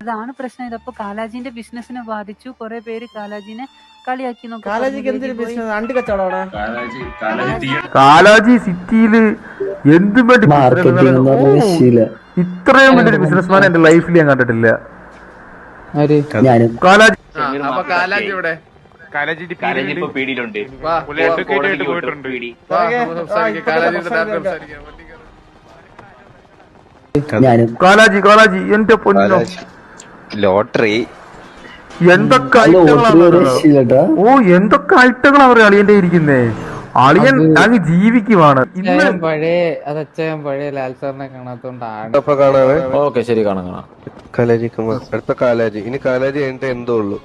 അതാണ് പ്രശ്നം. ഇതപ്പോ കാലാജിന്റെ ബിസിനസിനെ ബാധിച്ചു. കുറെ പേര് കാലാജിനെ കളിയാക്കി കാലാജി കാലാജി കാലാജി സിറ്റിയിൽ എന്തും വേണ്ടി ഇത്രയും വലിയൊരു ബിസിനസ്മാൻ എന്റെ ലൈഫിൽ ഞാൻ കണ്ടിട്ടില്ല. കാലാജി. കാലാജി ഇവിടെ കാലാജി കാലാജി എന്റെ പൊന്നോ? ലോട്ടറി. എന്തൊക്കെ ഐറ്റങ്ങളാണ് ഓ എന്തൊക്കെ ഐറ്റങ്ങളാ അവർ അളിയന്റെ ഇരിക്കുന്നേ? അളിയൻ അങ്ങ് ജീവിക്കുവാണ്. ഇന്ന് പഴയ അത് അച്ഛൻ പഴയ ലാൽ സാറിനെ കാണാത്തോണ്ടാണ് ഓക്കെ ശരി കാണാം കാണാം. കാലാജി കുമാർ അടുത്ത കാലാജി. ഇനി കാലാജി കഴിഞ്ഞിട്ട് എന്തോ ഉള്ളൂ.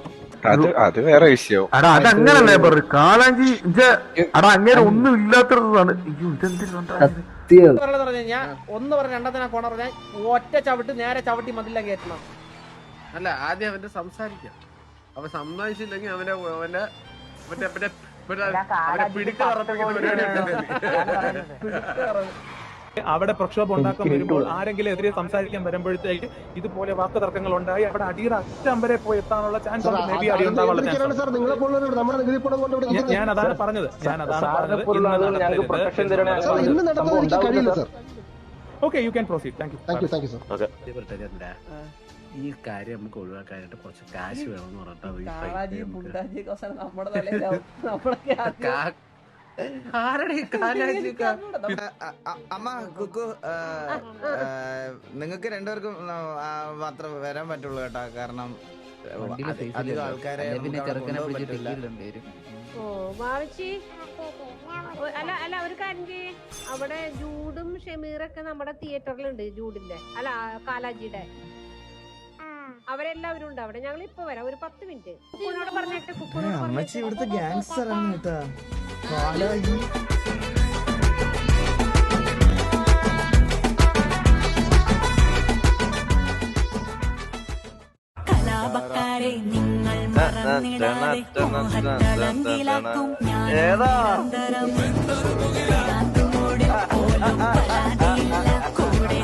അത് അത് വേറെ വിഷയം. അടാ അതങ്ങനല്ലേ പറ കാലാജി അടാ അങ്ങനെ ഒന്നും ഇല്ലാത്തതാണ്. ഞാൻ ഒന്ന് പറഞ്ഞ രണ്ടാമത്തെ കോണ പറഞ്ഞാൽ ഒറ്റ ചവിട്ട് നേരെ ചവിട്ടി മതില്ല കയറ്റണം. അല്ല ആദ്യം അവന്റെ സംസാരിക്കാം. അവൻ സമ്മതിച്ചില്ലെങ്കിൽ അവന്റെ അവന്റെ മറ്റേ മറ്റേ അവിടെ പ്രക്ഷോഭം ഉണ്ടാക്കാൻ വരുമ്പോൾ ആരെങ്കിലും എതിരെ സംസാരിക്കാൻ വരുമ്പോഴത്തേക്ക് ഇതുപോലെ വാക്ക് തർക്കങ്ങൾ ഉണ്ടായി അവിടെ അടിയുടെ അറ്റം വരെ പോയി എത്താനുള്ള ചാൻസ് ഉണ്ട്. മേ അടി ഉണ്ടാവാനുള്ള ചാൻസ് ഉണ്ട് ഞാൻ- ഞാൻ അതാണ് പറഞ്ഞത്. ഞാൻ അതാണ് പറഞ്ഞത്. Okay you can proceed thank you ഈ കാര്യം നമുക്ക് ഒഴിവാക്കാനായിട്ട് കുറച്ച് കാശ് വേണമെന്ന് പറഞ്ഞിട്ട് അമ്മ കുക്കു നിങ്ങൾക്ക് രണ്ടുപേർക്കും മാത്രം വരാൻ പറ്റുള്ളൂ കേട്ടോ. കാരണം അധി- അധികം ആൾക്കാരെ ഓ വാവച്ചി ഓ, അല്ല അല്ല ഒരു കാര്യം ചെയ്യ്. അവിടെ ജൂഡും ഷമീറൊക്കെ നമ്മുടെ തിയേറ്ററിലുണ്ട് ജൂഡിന്റെ അല്ല കാലാജിയുടെ. അവരെല്ലാവരും ഉണ്ട് അവിടെ ഞങ്ങൾ ഇപ്പൊ വരാം ഒരു പത്ത് മിനിറ്റ് കുക്കുനോട് പറഞ്ഞേട്ടെ കുക്കുനോട് അമ്മച്ചി പറഞ്ഞേട്ടെ. ഇവിടുത്തെ ഗ്യാങ്സ്റ്റർ ആണ് കേട്ടാ കാലാജി കലാപക്കാരെ നിങ്ങൾ മറന്നിടാതെ മോഹത്തളങ്കിലാക്കും ഞാൻ ഏതാ? നിരന്തരം. കാത്തുമൂടി കൂടെ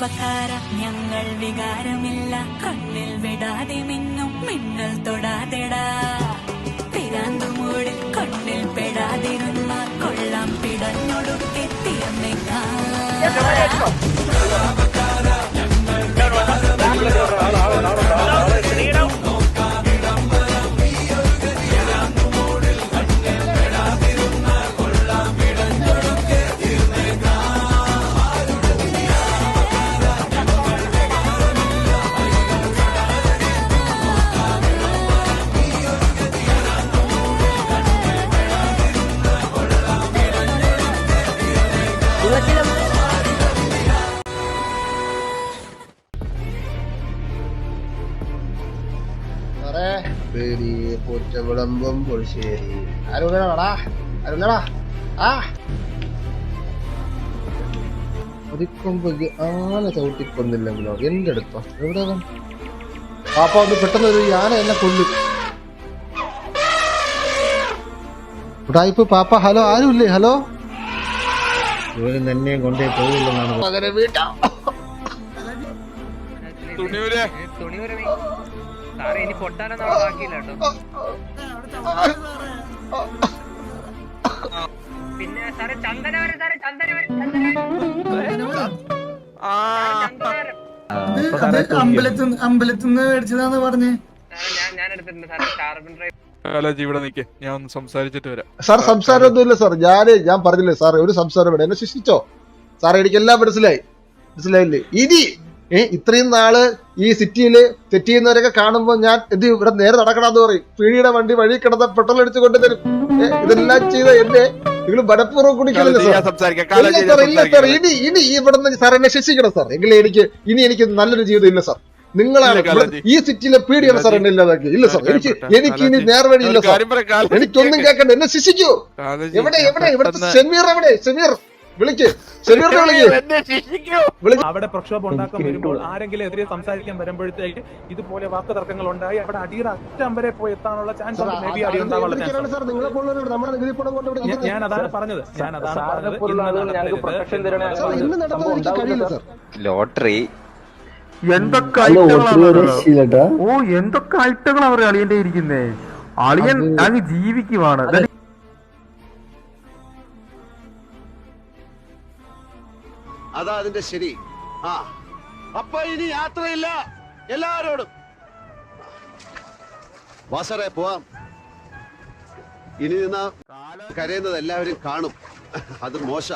കലാപക്കാര ഞങ്ങൾ വികാരമില്ല. കണ്ണിൽ വിടാതെ മിന്നും മിന്നൽ തൊടാതെടാ. പിരാന്തുമൂടി കണ്ണിൽ പെടാതിരുന്ന കൊള്ളാം പിടഞ്ഞൊടുക്കെത്തിയ തീർന്നേക്കാം. വിളമ്പം പൊളിശ്ശേരി. ആരുടാ ആരുല്ലടാ ആ. അതിക്കൊമ്പ് ആന ചവിട്ടിക്കൊന്നില്ലെങ്കിലോ? എന്റെ അടുത്തോ? എവിടെ? പാപ്പ ഒന്ന് പെട്ടെന്ന് ഒരു ആന എന്നെ കൊല്ലും. ഉടായിപ്പ് പാപ്പ ഹലോ ആരുമില്ലേ? ഹലോ? ഇവന് തന്നെ കൊണ്ടേ പോകില്ലെന്നാണ് പകരം വീട്ടാ. പിന്നെ സാറേ ഇനി പൊട്ടാനൊന്നും ചന്ദന പിന്നെ സാറേ ചന്ദന വരെ ചന്ദന വരെ അമ്പലത്തിൽ അമ്പലത്തിന്ന് മേടിച്ചതാന്ന് പറഞ്ഞ്. ഞാൻ ഞാൻ എടുത്തിട്ടുണ്ട് സാറേ കാർബൺ ഡ്രൈവ് കാലാജി ഇവിടെ നിൽക്കേ ഞാൻ ഒന്ന് സംസാരിച്ചിട്ട് വരാം. സാർ സംസാരമൊന്നുമില്ല സാർ. ഞാൻ ഞാൻ പറഞ്ഞില്ലേ സാറേ ഒരു സംസാരം ഇവിടെ. എന്നെ ശിക്ഷിച്ചോ? സാറേ എനിക്ക് എല്ലാം മനസ്സിലായി. മനസ്സിലായില്ലേ? ഇനി ഏ ഇത്രയും നാൾ ഈ സിറ്റിയിൽ തെറ്റ് ചെയ്യുന്നവരൊക്കെ കാണുമ്പോ ഞാൻ എന്ത് ചെയ്യും? ഇവിടെ നേരെ നടക്കണമെന്ന് പറയും. പീടിയുടെ വണ്ടി വഴി കിടന്ന പെട്രോൾ അടിച്ചു കൊണ്ടുതരും ഇതെല്ലാം ചെയ്ത എന്നെ നിങ്ങൾ ബലപൂർവം കുടിക്കലില്ല സാർ ഇല്ല സാർ ഇല്ല ഇനി ഇനി ഇവിടുന്ന് സാർ എന്നെ ശിക്ഷിക്കണം സാർ എങ്കിലും എനിക്ക് ഇനി എനിക്ക് നല്ലൊരു ജീവിതം ഇല്ല സാർ. നിങ്ങളാണ്. ഇവിടെ- ഈ സിറ്റിയിലെ പീടിയാണ് സാർ എന്നെ ഇല്ലാതാക്കി. ഇല്ല സാർ എനിക്ക് എനിക്ക് ഇനി നേർവഴി ഇല്ല സാർ എനിക്കൊന്നും കേൾക്കണ്ട. എന്നെ ശിക്ഷിക്കൂ. എവിടെ എവിടെ? ഇവിടുത്തെ ഷമീർ എവിടെ? ഷമീർ. വിളിക്ക്. ഷെമീറിനെ വിളിക്ക്. വിളിക്ക് അവിടെ പ്രക്ഷോഭം ഉണ്ടാക്കാൻ വരുമ്പോൾ ആരെങ്കിലും എതിരെ സംസാരിക്കാൻ വരുമ്പോഴത്തേക്ക് ഇതുപോലെ വാക്ക് തർക്കങ്ങൾ ഉണ്ടായി അവിടെ അടിയുടെ അറ്റം വരെ പോയി എത്താനുള്ള ചാൻസ് ഉണ്ട്. ഞാൻ- അതാണ് പറഞ്ഞത്. ഞാൻ അതാണ് പറഞ്ഞത്. ലോട്ടറി. എന്തൊക്കെ ഓ എന്തൊക്കെ ഐറ്റങ്ങളാണ് അവർ അളിയന്റെ ഇരിക്കുന്നേ? അളിയൻ അങ്ങ് ജീവിക്കുവാണ്. അതാ അതിന്റെ ശരി. ആ. അപ്പൊ ഇനി യാത്രയില്ല. എല്ലാരോടും. വാസറെ പോവാം. ഇനി നിന്ന കരയുന്നത് എല്ലാവരും കാണും. അത് മോശ.